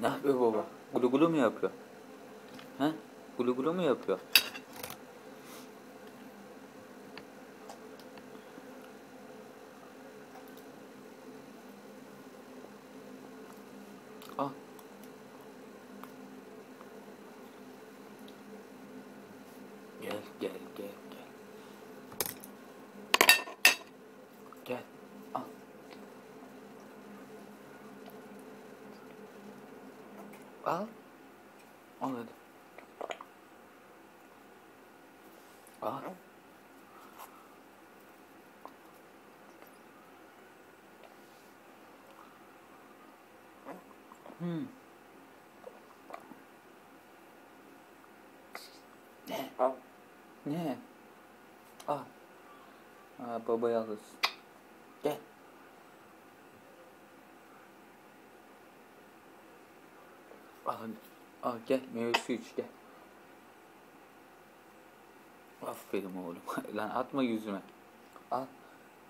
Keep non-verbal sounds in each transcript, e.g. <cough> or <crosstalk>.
Ne yapıyor baba? Gulu gulu mu yapıyor? He? Gulu gulu mu yapıyor? Al. Gel gel gel gel. Gel. Al. Al. Al hadi. Al. Hmm. Ne? Al. Ne? Al. Ha, babayı alırsın. Gel. Al. Al gel meyve suyu iç gel. Aferin oğlum. <laughs> Lan atma yüzüme. Al.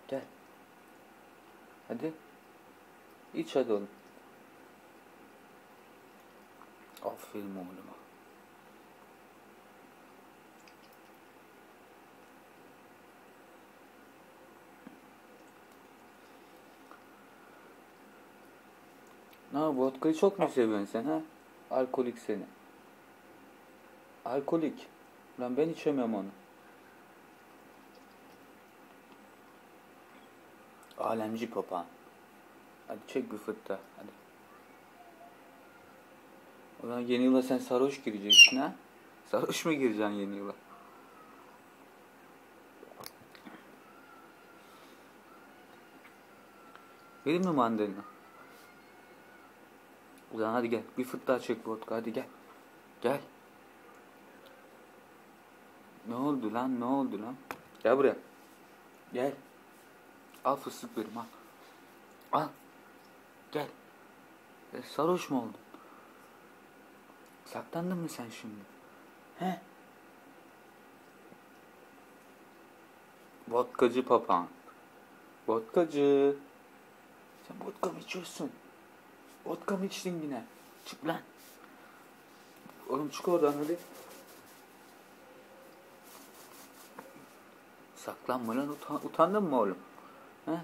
Gel. Hadi. İç hadi oğlum. Aferin oğluma. Ne? Vodkayı çok mu seviyorsun sen ha? Alkolik seni. Alkolik. Lan ben içemiyorum onu. Alemci papağan. Hadi çek bir fıtta. Hadi. Zaman yeni yıla sen sarhoş gireceksin ha? Sarhoş mu gireceksin yeni yıla? Vereyim mi mandalina? Ulan hadi gel. Bir fıt daha çek vodka. Hadi gel. Gel. Ne oldu lan? Ne oldu lan? Gel buraya. Gel. Al fıstık verim al. Al. Gel. E, sarhoş mu oldun? Saklandın mı sen şimdi? He? Vodkacı papağan. Vodkacı. Sen vodka mı içiyorsun? Vodka mı içtin yine? Çık lan. Oğlum çık oradan hadi. Saklanma lan utan, utandın mı oğlum? He?